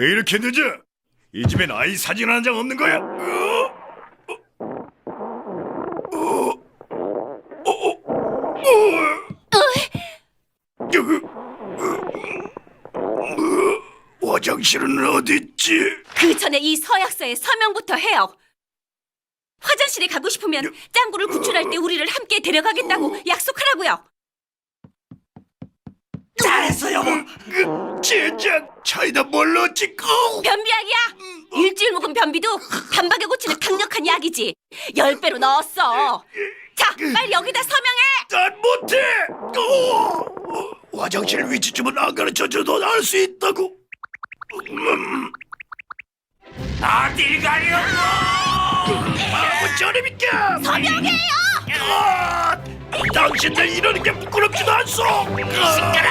왜 이렇게 늦어? 이 집엔 아이 사진 한 장 없는 거야? 화장실은 어디 있지? 그 전에 이 서약서에 서명부터 해요. 화장실에 가고 싶으면 짱구를 구출할 때 우리를 함께 데려가겠다고 약속하라고요. 여보. 진짜 차이다 뭘 넣었지? 고 변비약이야. 일주일 묵은 변비도 단박에 고치는 강력한 약이지. 열 배로 넣었어. 자, 빨리 여기다 서명해. 난 못해. 어, 화장실 위치쯤은 안 가르쳐줘도 알 수 있다고. 음. 어딜 가려고? 아무 저놈이야. 서명해요. 아, 당신들 이러는 게 부끄럽지도 않소. 시끄러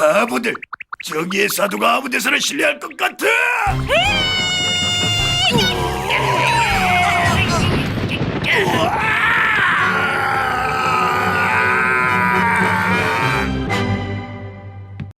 바보들 정의의 사도가 아무 데서나 신뢰할 것 같아